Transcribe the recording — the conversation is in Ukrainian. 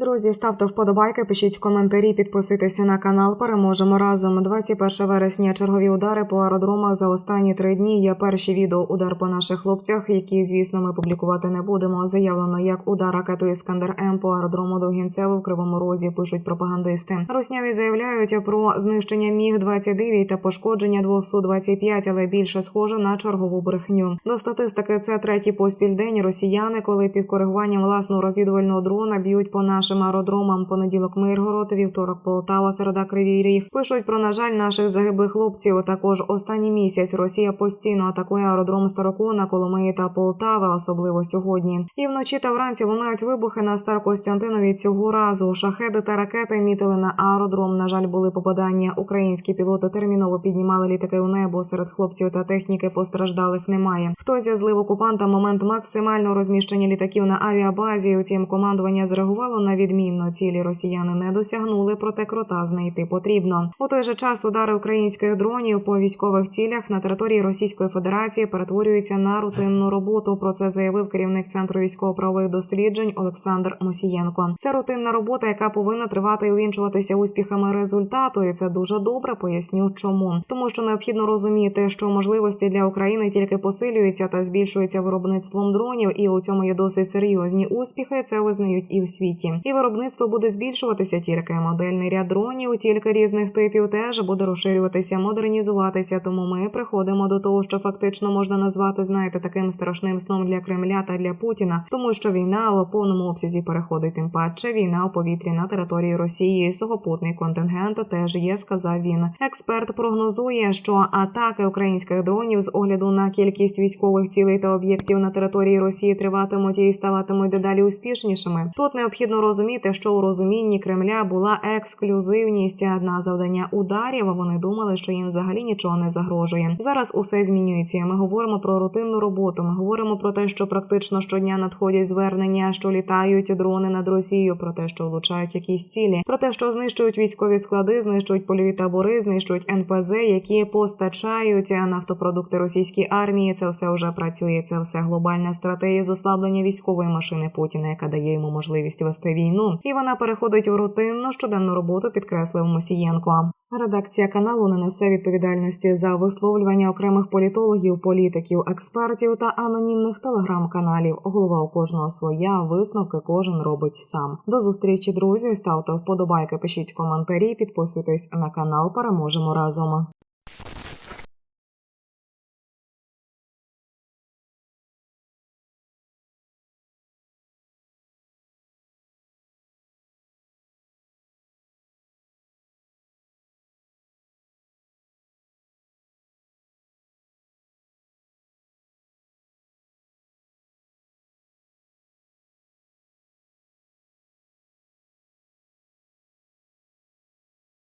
Друзі, ставте вподобайки, пишіть коментарі, підписуйтеся на канал. Переможемо разом. 21 вересня. Чергові удари по аеродромах за останні три дні. Є перші відео удар по наших хлопцях, які, звісно, ми публікувати не будемо. Заявлено як удар ракетою Іскандер М по аеродрому Довгінцево в Кривому Розі. Пишуть пропагандисти. Росняві заявляють про знищення міг 29 та пошкодження двох су 25 але більше схоже на чергову брехню. До статистики це третій поспіль день. Росіяни, коли під коригуванням власного розвідувального дрона б'ють по нашим аеродромам. Понеділок Миргород, вівторок Полтава, середа Кривій Ріг. Пишуть про на жаль наших загиблих хлопців. Також останній місяць Росія постійно атакує аеродром Старокона, Коломиї та Полтави, особливо сьогодні. І вночі та вранці лунають вибухи на Старокостянтинові цього разу. Шахеди та ракети мітили на аеродром. На жаль, були попадання. Українські пілоти терміново піднімали літаки у небо. Серед хлопців та техніки постраждалих немає. Хтось злив окупанта момент максимального розміщення літаків на авіабазі. Утім, командування зреагувало на відмінно. Цілі росіяни не досягнули, проте крота знайти потрібно. У той же час удари українських дронів по військових цілях на території Російської Федерації перетворюються на рутинну роботу. Про це заявив керівник центру військово-правових досліджень Олександр Мусієнко. Це рутинна робота, яка повинна тривати і увінчуватися успіхами результату. І це дуже добре. Поясню, чому тому, що необхідно розуміти, що можливості для України тільки посилюються та збільшуються виробництвом дронів, і у цьому є досить серйозні успіхи. Це визнають і в світі. І виробництво буде збільшуватися тільки модельний ряд дронів, тільки різних типів теж буде розширюватися, модернізуватися. Тому ми приходимо до того, що фактично можна назвати, знаєте, таким страшним сном для Кремля та для Путіна, тому що війна у повному обсязі переходить тим паче. Війна у повітрі на території Росії. Сухопутний контингент теж є, сказав він. Експерт прогнозує, що атаки українських дронів з огляду на кількість військових цілей та об'єктів на території Росії триватимуть і ставатимуть дедалі успішнішими. Тут необхідно розуміти, що у розумінні Кремля була ексклюзивність на завдання ударів. Вони думали, що їм взагалі нічого не загрожує. Зараз усе змінюється. Ми говоримо про рутинну роботу. Ми говоримо про те, що практично щодня надходять звернення, що літають дрони над Росією, про те, що влучають якісь цілі, про те, що знищують військові склади, знищують польові табори, знищують НПЗ, які постачають нафтопродукти російській армії. Це все вже працює. Це все глобальна стратегія з ослаблення військової машини Путіна, яка дає йому можливість вести війну, і вона переходить у рутинну щоденну роботу, підкреслив Мосієнко. Редакція каналу не несе відповідальності за висловлювання окремих політологів, політиків, експертів та анонімних телеграм-каналів. Голова у кожного своя висновки кожен робить сам. До зустрічі, друзі. Ставте вподобайки, пишіть коментарі, підписуйтесь на канал. Переможемо разом.